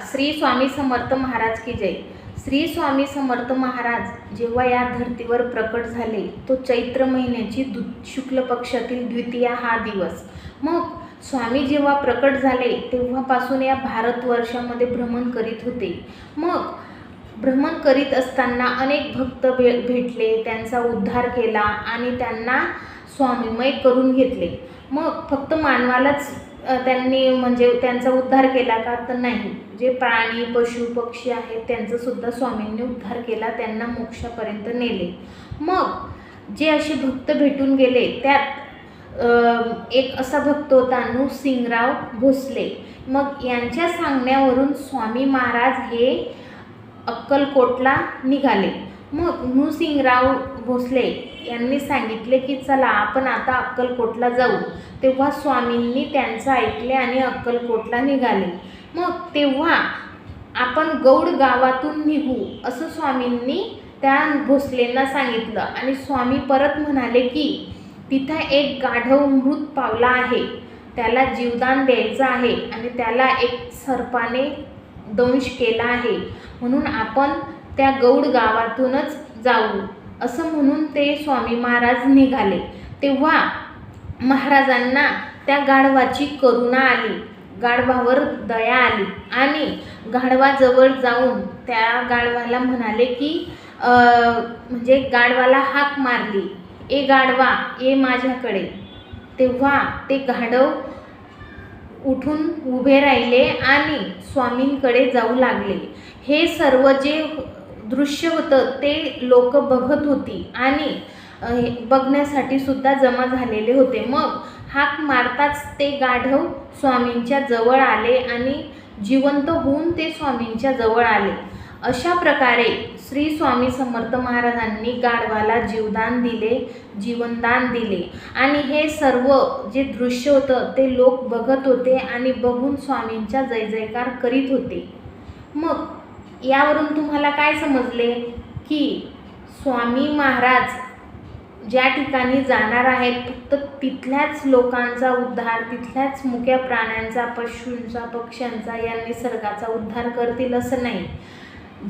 श्री स्वामी समर्थ महाराज की जय. श्री स्वामी समर्थ महाराज जेव्हा या धर्तीवर प्रकट झाले तो चैत्र महिन्याची दु शुक्ल पक्षातील द्वितीया हा दिवस. मग स्वामी जेव्हा प्रकट झाले तेव्हापासून या भारतवर्षामध्ये भ्रमण करीत होते. मग भ्रमण करीत असताना अनेक भक्त भे भेटले त्यांचा उद्धार केला आणि त्यांना स्वामीमय करून घेतले. मग फक्त मानवालाच त्यांनी म्हणजे त्यांचा उद्धार केला का तर नाही. जे प्राणी पशु पक्षी आहेत त्यांचासुद्धा स्वामींनी उद्धार केला त्यांना मोक्षापर्यंत नेले. मग जे असे भक्त भेटून गेले त्यात एक असा भक्त होता नृसिंगराव भोसले. मग यांच्या सांगण्यावरून स्वामी महाराज हे अक्कलकोटला निघाले. मग नृसिंगराव भोसले यांनी सांगितले की चला आपण आता अक्कलकोटला जाऊ. तेव्हा स्वामींनी त्यांचं ऐकले आणि अक्कलकोटला निघाले. मग तेव्हा आपण गौड गावातून निघू असं स्वामींनी त्या भोसलेंना सांगितलं. आणि स्वामी परत म्हणाले की तिथं एक गाढव मृत पावला आहे. त्याला जीवदान द्यायचं आहे आणि त्याला एक सर्पाने दंश केला आहे. म्हणून आपण त्या गौड गावातूनच जाऊ असं म्हणून ते स्वामी महाराज निघाले. तेव्हा महाराजांना त्या गाढवाची करुणा आली गाढवावर दया आली आणि गाढवाजवळ जाऊन त्या गाढवाला म्हणाले की म्हणजे गाढवाला हाक मारली ए गाढवा ये माझ्याकडे. तेव्हा ते गाढव उठून उभे राहिले आणि स्वामींकडे जाऊ लागले. हे सर्व जे दृश्य होतं ते लोक बघत होती. आणि बघण्यासाठी सुद्धा जमा झालेले होते. मग हाक मारताच ते गाढव स्वामींच्या जवळ आले आणि जिवंत होऊन ते स्वामींच्या जवळ आले. अशा प्रकारे श्री स्वामी समर्थ महाराजांनी गाढवाला जीवदान दिले जीवनदान दिले. आणि हे सर्व जे दृश्य होतं ते लोक बघत होते आणि बघून स्वामींचा जय जयकार करीत होते. मग यावरून तुम्हाला काय समजले की स्वामी महाराज ज्या ठिकाणी जाणार आहेत फक्त तिथल्याच लोकांचा उद्धार तिथल्याच मुक्या प्राण्यांचा पशूंचा पक्ष्यांचा या निसर्गाचा उद्धार करतील असं नाही.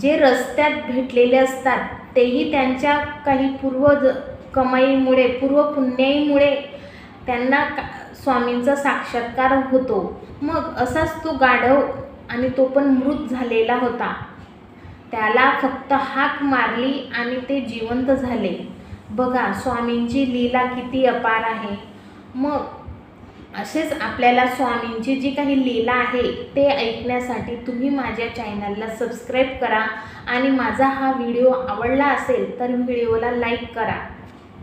जे रस्त्यात भेटलेले असतात तेही त्यांच्या काही पूर्वज कमाईमुळे पूर्व पुण्याईमुळे त्यांना का स्वामींचा साक्षात्कार होतो. मग असाच तो गाढव आणि तो पण मृत झालेला होता. त्याला फक्त हाक मारली आणि ते जिवंत झाले. बघा स्वामींची लीला किती अपार आहे. मग असेच आपल्याला स्वामींची जी काही लीला आहे ते ऐकण्यासाठी तुम्ही माझ्या चॅनलला सबस्क्राईब करा आणि माझा हा व्हिडिओ आवडला असेल तर व्हिडिओला लाईक करा.